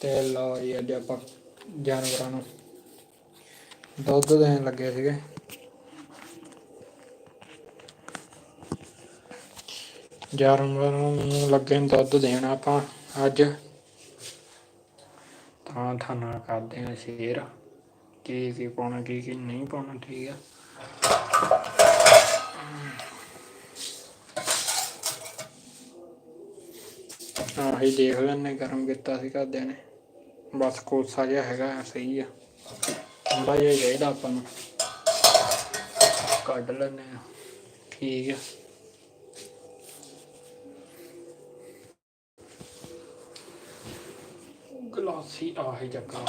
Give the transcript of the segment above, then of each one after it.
ਤੇ ਲਓ ਜੀ ਅੱਜ ਆਪਾਂ ਜਾਨਵਰਾਂ ਨੂੰ। ਦੁੱਧ ਦੇਣ ਲੱਗੇ ਸੀਗੇ। ਜਾਨਵਰਾਂ ਨੂੰ ਲੱਗੇ ਦੁੱਧ ਦੇਣਾ ਆਪਾਂ ਅੱਜ। ਤਾਂ ਥਾਣਾ ਕਰਦੇ ਆ ਸ਼ੇਰ। ਕੀ ਕੀ ਪਾਉਣਾ, ਕੀ ਕੀ ਨਹੀਂ ਪਾਉਣਾ, ਠੀਕ ਆ। ਆਹੀ ਦੇਖ ਲੈਣੇ ਗਰਮ ਕੀਤਾ ਸੀ ਘਰਦਿਆਂ ਨੇ। ਬਸ ਕੋਸਾ ਜਿਹਾ ਹੈਗਾ, ਸਹੀ ਆ। ਥੋੜਾ ਜਿਹਾ ਚਾਹੀਦਾ ਆਪਾਂ ਨੂੰ। ਕੱਢ ਲੈਣੇ ਆ। ਠੀਕ ਆ। ਗਲਾਸੀ ਆਹੀ ਜੱਗਾ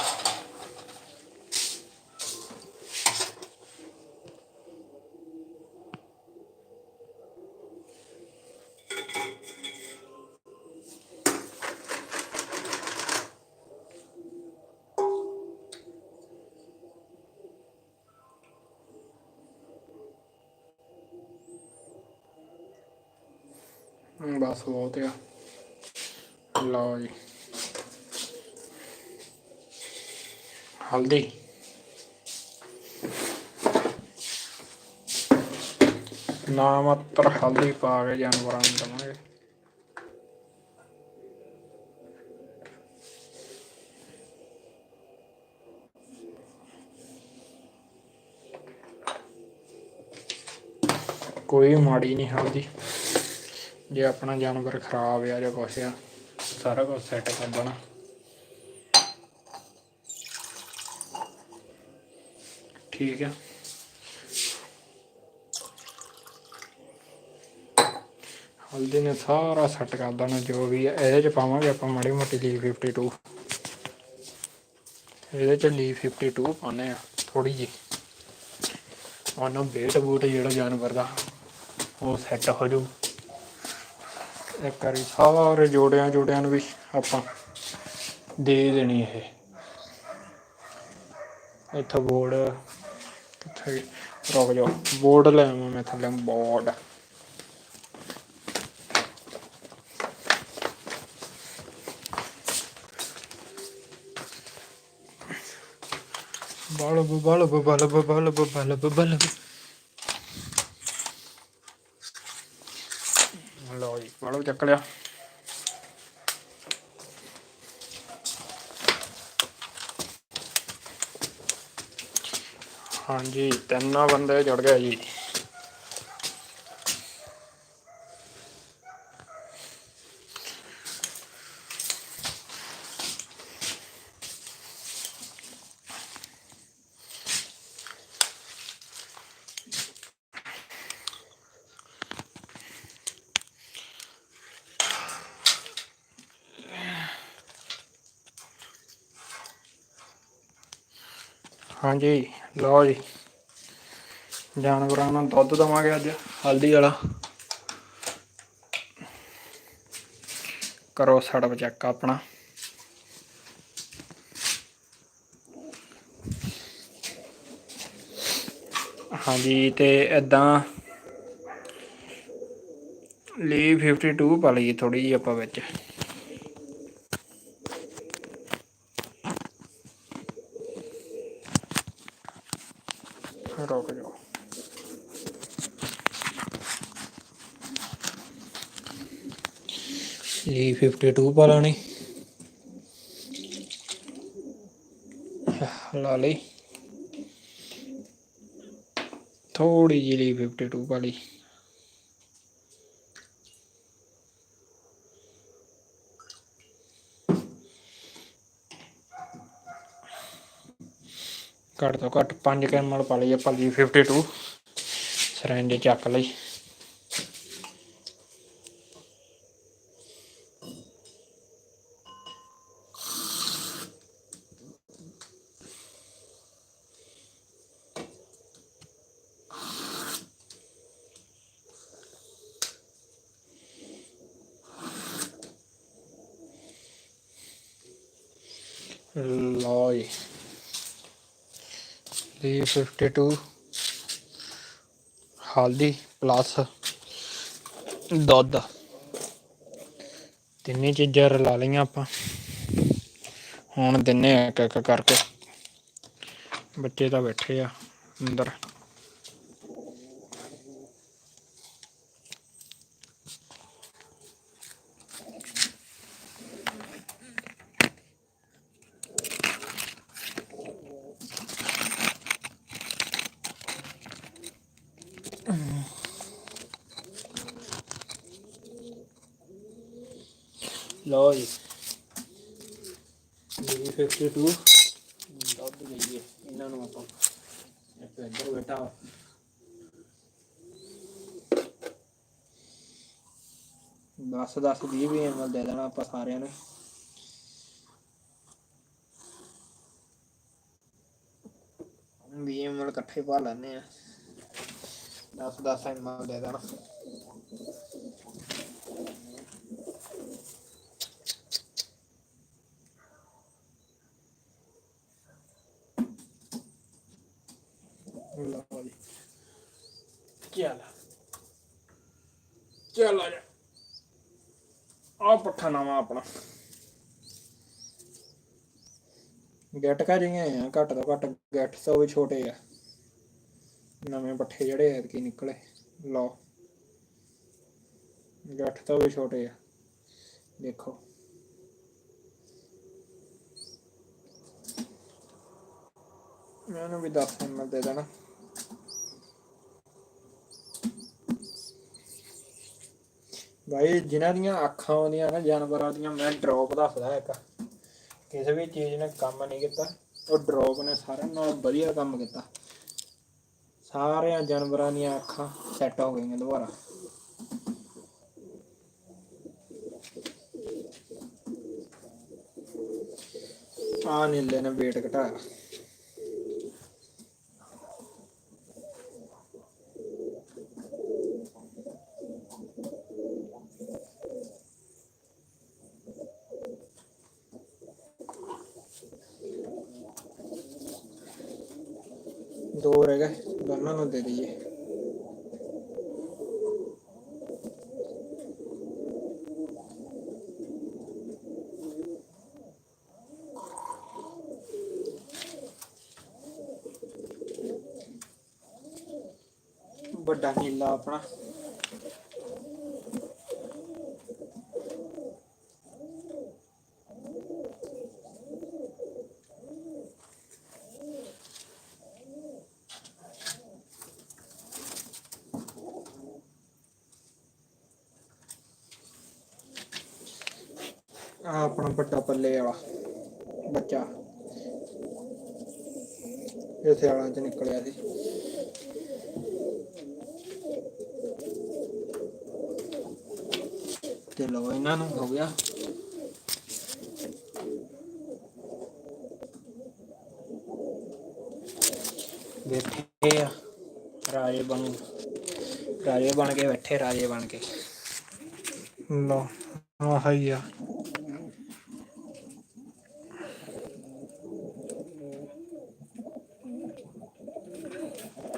ਬਸ ਬਹੁਤ ਆ। ਲਓ ਜੀ। ਹਲਦੀ। ਨਾ ਮਾਤਰ ਹਲਦੀ ਪਾ ਕੇ ਜਾਨਵਰਾਂ ਨੂੰ ਦਵਾਂਗੇ। ਕੋਈ ਮਾੜੀ ਨਹੀਂ ਹਲਦੀ। ਜੇ ਆਪਣਾ ਜਾਨਵਰ ਖਰਾਬ ਆ ਜਾਂ ਕੁਛ ਆ, ਸਾਰਾ ਕੁਝ ਸੈੱਟ ਕਰ ਦੇਣਾ। ਠੀਕ ਆ। ਹਲਦੀ ਨੇ ਸਾਰਾ ਸੈੱਟ ਕਰ ਦੇਣਾ, ਜੋ ਵੀ ਹੈ ਇਹਦੇ ਚ ਪਾਵਾਂਗੇ ਆਪਾਂ ਮਾੜੀ ਮੋਟੀ ਲੀ 52 ਇਹਦੇ ਚ ਲੀ 52 ਪਾਣੇ ਆ ਥੋੜੀ ਜੀ ਉਹਨਾਂ ਬੇਟ ਬੂਟ ਜਿਹੜਾ ਜਾਨਵਰ ਦਾ, ਉਹ ਸੈੱਟ ਹੋ ਜਾਊ। ਇੱਕ ਵਾਰੀ ਸਾਰੇ ਜੋੜਿਆਂ ਜੋੜਿਆਂ ਨੂੰ ਵੀ ਆਪਾਂ ਦੇ ਦੇਣੀ ਇਹ। ਇੱਥੇ ਬੋਰਡ, ਕਿੱਥੇ ਰੁਕ ਜਾਓ। ਬੋਰਡ ਲੈ ਆਵਾਂ ਮੈਂ ਥੱਲੇ, board. Bulb bulb bulb bulb bulb bulb. ਲਓ ਚੱਕ ਲਿਆ ਹਾਂਜੀ ਤਿੰਨ ਬੰਦੇ ਜੁੜ ਗਏ ਜੀ। ਹਾਂਜੀ, ਲਓ ਜੀ। ਜਾਨਵਰਾਂ ਨੂੰ ਦੁੱਧ ਦਵਾਂਗੇ ਅੱਜ, ਹਲਦੀ ਵਾਲਾ। ਕਰੋ ਸੜਪ ਚੈੱਕ ਆਪਣਾ। ਹਾਂਜੀ, ਤੇ ਇਦਾਂ ਲੀ 52 ਪਾ ਲਈ ਥੋੜੀ ਜਿਹੀ ਆਪਾਂ ਵਿੱਚ ਰੁਕ ਜਾਓ ਲੀ 52 ਪਾ ਲੈਣੀ। ਲਾ ਲਈ। ਥੋੜੀ ਜਿਹੀ ਲੀ 52 ਪਾ ਲਈ। ਘੱਟ ਤੋਂ ਘੱਟ 5 ਕੈਮਲ ਪਾ ਲਈ ਆਪਾਂ ਲੀ 52 ਸਰੰਜ ਚੱਕ ਲਈ। ਲਓ ਜੀ। ਲੀ 52 ਹਲਦੀ ਪਲੱਸ ਦੁੱਧ। ਤਿੰਨੇ ਚੀਜ਼ਾਂ ਰਲਾ ਲਈਆਂ ਆਪਾਂ। ਹੁਣ ਦਿਨੇ ਆ ਇੱਕ ਇੱਕ ਕਰਕੇ। ਬੱਚੇ ਤਾਂ ਬੈਠੇ ਆ ਅੰਦਰ। ਲਓ ਜੀ। ਜੀ 52 ਦੁੱਧ ਲਈਏ, ਇਹਨਾਂ ਨੂੰ ਆਪਾਂ। ਇੱਕ ਇੱਧਰ ਬੈਠਾ ਦਸ ਦਸ, ਵੀਹ ਵੀਹ ਐਮਐਲ ਦੇ ਦੇਣਾ ਆਪਾਂ ਸਾਰਿਆਂ ਨੂੰ। ਵੀਹ ਐਮਐਲ ਇਕੱਠੇ ਪਾ ਲੈਣੇ ਆ। 10 10 ਐਮਐਲ ਦੇ ਦੇਣਾ ਲਓ ਜੀ ਚੱਲ ਚੱਲ ਆ ਜਾ। ਆ ਪੱਠਾ ਨਵਾਂ ਆਪਣਾ। ਗੱਟ ਕਾ ਜਿਹੀਆਂ ਆ, ਘੱਟ ਤੋਂ ਘੱਟ ਗੱਟ ਤੋਂ ਵੀ ਛੋਟੇ ਆ। ਨਵੇਂ ਪੱਠੇ ਜਿਹੜੇ ਐਤਕੀ ਨਿਕਲੇ, ਲਓ। ਗੱਠ ਤੋਂ ਵੀ ਛੋਟੇ ਆ, ਦੇਖੋ। ਮੈਂ ਇਹਨੂੰ ਵੀ 10 ml ਦੇ ਦੇਣਾ। ਭਾਈ ਜਿਨ੍ਹਾਂ ਦੀਆਂ ਅੱਖਾਂ ਆਉਂਦੀਆਂ ਨਾ, ਜਾਨਵਰਾਂ ਦੀਆਂ, ਮੈਂ ਡ੍ਰੌਪ ਦੱਸਦਾ ਇੱਕ। ਕਿਸੇ ਵੀ ਚੀਜ਼ ਨੇ ਕੰਮ ਨਹੀਂ ਕੀਤਾ, ਉਹ ਡ੍ਰੌਪ ਨੇ ਸਾਰਿਆਂ ਨਾਲ ਵਧੀਆ ਕੰਮ ਕੀਤਾ। ਸਾਰਿਆਂ ਜਾਨਵਰਾਂ ਦੀਆਂ ਅੱਖਾਂ ਸੈੱਟ ਹੋ ਗਈਆਂ ਦੁਬਾਰਾ। ਆ ਨੀਲੇ ਨੇ weight ਘਟਾਇਆ। ਦੋ ਰਹਿ ਗਏ ਦੋਨਾਂ ਨੂੰ ਦੇ ਦਈਏ ਵੱਡਾ ਨੀਲਾ ਆਪਣਾ ਆ ਆਪਣਾ ਵੱਡਾ ਪੱਲੇ ਵਾਲਾ ਬੱਚਾ। ਇਹ ਸਿਆਲਾਂ ਚ ਨਿਕਲਿਆ ਸੀ। ਤੇ ਲਓ ਇਹਨਾਂ ਨੂੰ ਹੋ ਗਿਆ। ਬੈਠੇ ਆ ਰਾਜੇ ਬਣ ਰਾਜੇ ਬਣ ਕੇ ਬੈਠੇ, ਰਾਜੇ ਬਣ ਕੇ। ਲਓ, ਆਹ ਹੀ ਆ।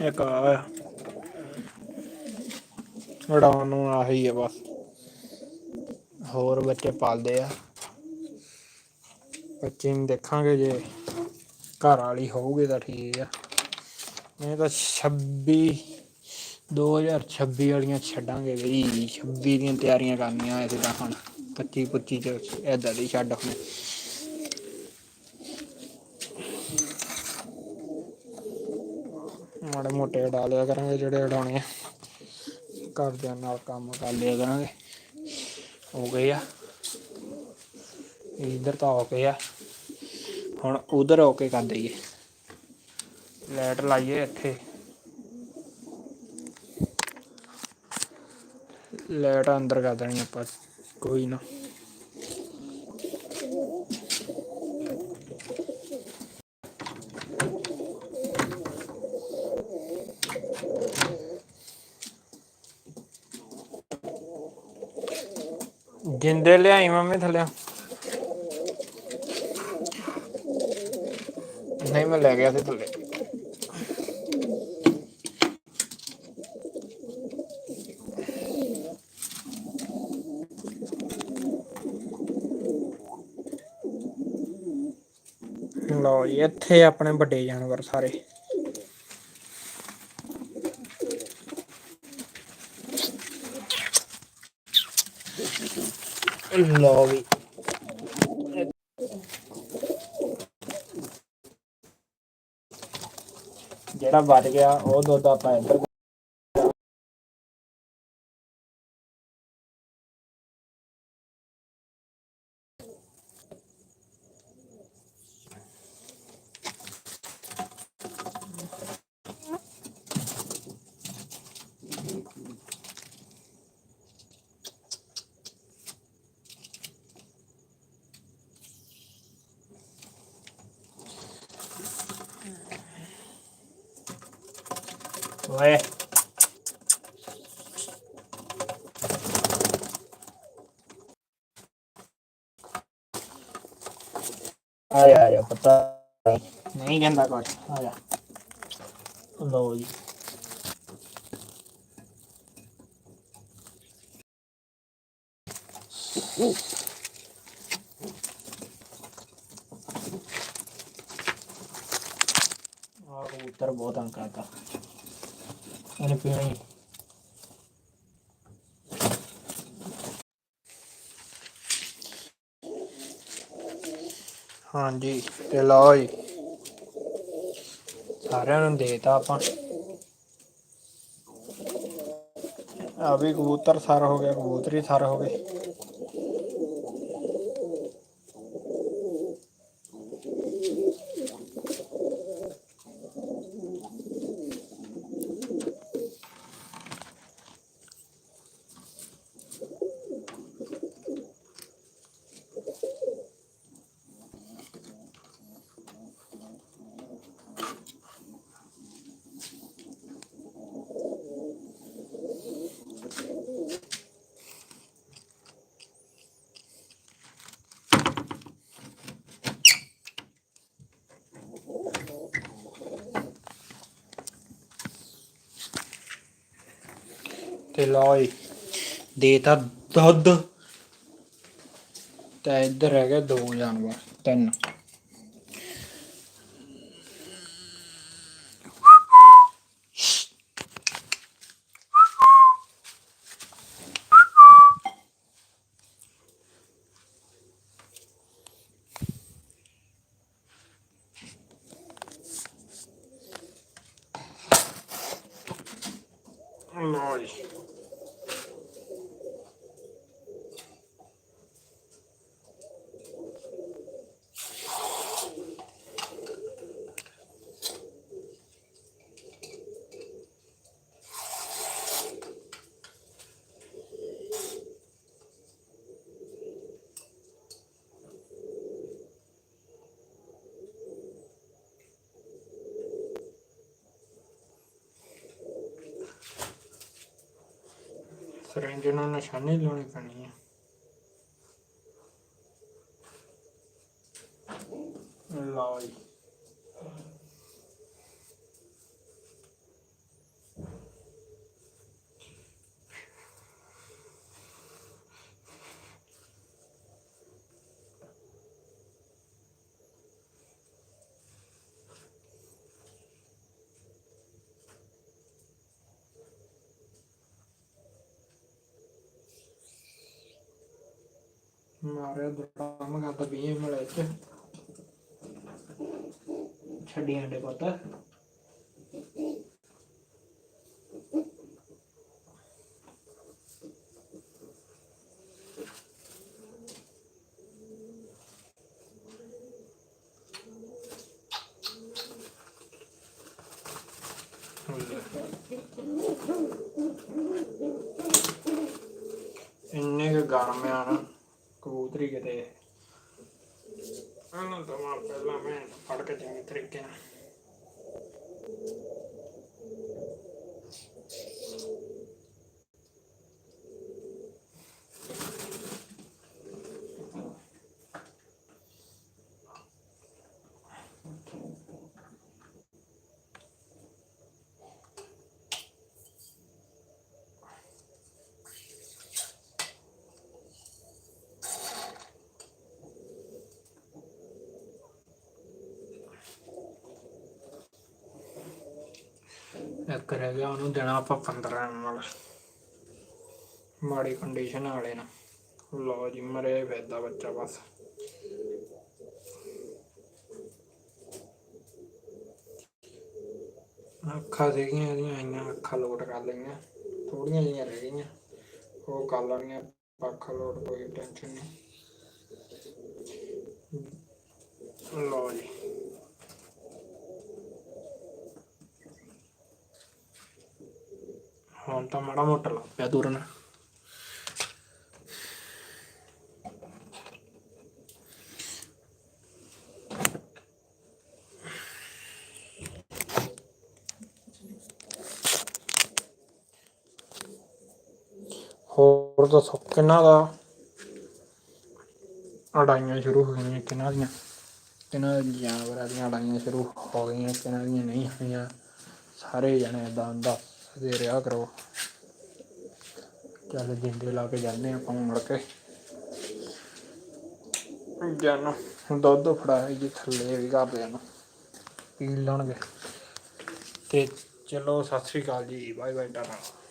ਇੱਕ ਆ ਉਡਾਉਣ ਨੂੰ ਆਹੀ ਹੈ ਬਸ। ਹੋਰ ਬੱਚੇ ਪਾਲਦੇ ਆ। ਬੱਚੇ ਨੂੰ ਦੇਖਾਂਗੇ ਜੇ ਘਰ ਵਾਲੀ ਹੋਊਗੀ ਤਾਂ ਠੀਕ ਆ। ਨਹੀਂ ਤਾਂ 26 2026 ਵਾਲੀਆਂ ਛੱਡਾਂਗੇ ਬਈ। 26 ਦੀਆਂ ਤਿਆਰੀਆਂ ਕਰਨੀਆਂ ਐਸੇ ਤਾਂ ਹੁਣ। 25 25 ਚ ਏਦਾਂ ਦੀ ਛੱਡ ਹੁਣ। ਮਾੜੇ ਉਡਾ ਲਿਆ ਕਰਾਂਗੇ ਜਿਹੜੇ ਉਡਾਉਣੇ ਆ। ਘਰਦਿਆਂ ਨਾਲ ਕੰਮ ਕਰ ਲਿਆ ਕਰਾਂਗੇ। ਹੋ ਗਏ ਆ। ਇਧਰ ਤਾਂ ਹੋ ਗਏ ਆ। ਹੁਣ ਉਧਰ ਹੋ ਕੇ ਕਰ ਦਈਏ। ਲਾਈਟ ਲਾਈਏ ਇੱਥੇ। ਲਾਈਟ ਅੰਦਰ ਕਰ ਦੇਣੀ ਆਪਾਂ, ਕੋਈ ਨਾ। ਜਿੰਦੇ ਲਿਆਈ, ਮੰਮੀ ਥੱਲੇ। ਨਹੀਂ, ਮੈਂ ਲੈ ਗਿਆ ਸੀ ਥੱਲੇ। ਲਓ ਜੀ, ਇੱਥੇ ਆਪਣੇ ਵੱਡੇ ਜਾਨਵਰ ਸਾਰੇ। ਲਓ ਵੀ ਜਿਹੜਾ ਵੱਜ ਗਿਆ ਉਹ ਦੁੱਧ ਆਪਾਂ ਇੱਧਰ ਓਏ ਆ ਜਾ ਆ ਜਾ ਪਤਾ ਨਹੀਂ ਕਹਿੰਦਾ ਕੁਛ ਆ ਜਾ ਲਓ ਜੀ ਆ ਕਬੂਤਰ ਬਹੁਤ ਹਾਂਜੀ, ਤੇ ਲਓ ਜੀ। ਸਾਰਿਆਂ ਨੂੰ ਦੇਤਾ ਆਪਾਂ। ਆ ਵੀ ਕਬੂਤਰ ਸਾਰ ਹੋ ਗਿਆ, ਕਬੂਤਰੀ ਸਾਰ ਹੋ ਗਏ। ਤੇ ਲਓ ਜੀ ਦੇਤਾ ਦੁੱਧ। ਤੇ ਇੱਧਰ ਰਹਿ ਦੋ ਜਾਨਵਰ ਤਿੰਨ। ਸਿਰਿੰਜ ਨੂੰ ਨਿਸ਼ਾਨੀ ਲਾਉਣੀ ਪੈਣੀ ਹੈ ਲਓ ਜੀ। ਮਾਰਿਆ ਦਰਾਮ ਕਰਦਾ ਵੀ ਇਹ ਚ ਛੱਡੀਆਂ ਦੇ ਪੁੱਤ ਇੰਨੇ ਕੁ ਗਰਮ ਆ ਨਾ ਕਬੂਤਰੀ ਕਿਤੇ। ਇਹਨੂੰ ਤਾਂ ਪਹਿਲਾਂ ਮੈਂ ਫੜ ਕੇ ਚੰਗੇ ਤਰੀਕੇ ਨਾਲ। ਇੱਕ ਰਹਿ ਗਿਆ, ਉਹਨੂੰ ਦੇਣਾ ਆਪਾਂ 15 ਨਾਲ ਮਾੜੀ ਕੰਡੀਸ਼ਨ ਵਾਲੇ ਨਾ। ਲਓ ਜੀ, ਮਰੇ ਫਿਰਦਾ ਬੱਚਾ ਬਸ। ਅੱਖਾਂ ਸੀਗੀਆਂ ਇਹਦੀਆਂ, ਆਈਆਂ ਅੱਖਾਂ ਲੋਡ ਕਰ ਲਈਆਂ। ਥੋੜੀਆਂ ਜਿਹੀਆਂ ਰਹਿ ਗਈਆਂ। ਉਹ ਕਰ ਲੈਣੀਆਂ ਅੱਖਾਂ ਲੋਡ ਕੋਈ ਟੈਨਸ਼ਨ ਨਹੀਂ। ਲਓ ਜੀ ਹੁਣ ਤਾਂ ਮਾੜਾ ਮੋਟਾ ਲੱਗ ਪਿਆ ਤੁਰਨ ਹੋਰ ਦੱਸੋ ਕਿੰਨਾ ਦਾ ਅੜਾਈਆਂ ਸ਼ੁਰੂ ਹੋ ਗਈਆਂ ਕਿੰਨਾ ਦੀਆਂ ਕਿੰਨਾ ਜਾਨਵਰਾਂ ਦੀਆਂ ਅੜਾਈਆਂ ਸ਼ੁਰੂ ਹੋ ਗਈਆਂ ਕਿੰਨਾ ਦੀਆਂ ਨਹੀਂ ਹੋਈਆਂ ਸਾਰੇ ਜਣੇ ਏਦਾਂ ਦੱਸਦੇ ਰਿਹਾ ਕਰੋ। ਚੱਲ ਜਿੰਦੇ ਲਾ ਕੇ ਜਾਂਦੇ ਆਪਾਂ ਮੁੜ ਕੇ। ਜਨ, ਦੁੱਧ ਫੜਾਇਆ ਜੀ ਥੱਲੇ ਵੀ ਘਰ ਦੇ ਨੂੰ। ਪੀ ਲੈਣਗੇ। ਤੇ ਚਲੋ, ਸਤਿ ਸ੍ਰੀ ਅਕਾਲ ਜੀ। Bye bye tata.